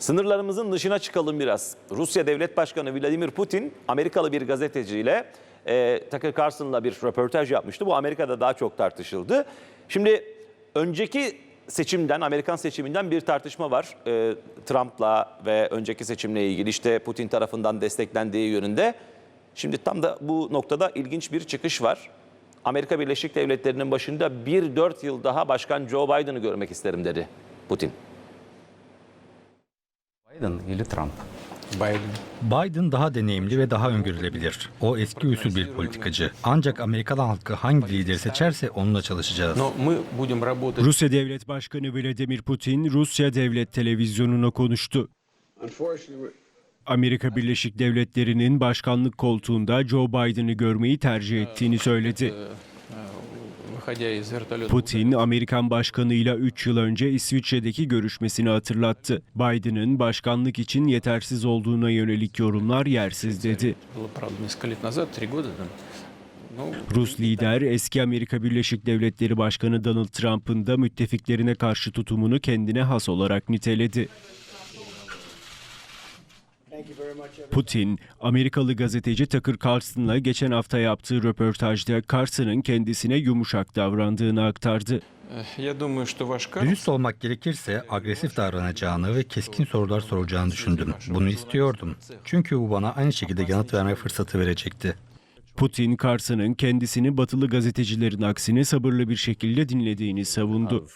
Sınırlarımızın dışına çıkalım biraz. Rusya Devlet Başkanı Vladimir Putin Amerikalı bir gazeteciyle e, Tucker Carlson'la bir röportaj yapmıştı. Bu Amerika'da daha çok tartışıldı. Şimdi önceki seçimden, Amerikan seçiminden bir tartışma var. E, Trump'la ve önceki seçimle ilgili işte Putin tarafından desteklendiği yönünde. Şimdi tam da bu noktada ilginç bir çıkış var. Amerika Birleşik Devletleri'nin başında bir dört yıl daha Başkan Joe Biden'ı görmek isterim dedi Putin. Biden ile Trump. Biden. Biden daha deneyimli ve daha öngörülebilir. O eski usul bir politikacı. Ancak Amerikan halkı hangi lideri seçerse onunla çalışacağız. Rusya Devlet Başkanı Vladimir Putin Rusya Devlet Televizyonu'na konuştu. Amerika Birleşik Devletleri'nin başkanlık koltuğunda Joe Biden'ı görmeyi tercih ettiğini söyledi. Putin, Amerikan başkanıyla 3 yıl önce İsviçre'deki görüşmesini hatırlattı. Biden'ın başkanlık için yetersiz olduğuna yönelik yorumlar yersiz dedi. Rus lider eski Amerika Birleşik Devletleri Başkanı Donald Trump'ın da müttefiklerine karşı tutumunu kendine has olarak niteledi. Putin, Amerikalı gazeteci Tucker Carlson'la geçen hafta yaptığı röportajda Carlson'ın kendisine yumuşak davrandığını aktardı. Eh, Dürüst olmak gerekirse agresif davranacağını ve keskin sorular soracağını düşündüm. Bunu istiyordum. Çünkü bu bana aynı şekilde yanıt verme fırsatı verecekti. Putin, Carlson'ın kendisini batılı gazetecilerin aksine sabırlı bir şekilde dinlediğini savundu.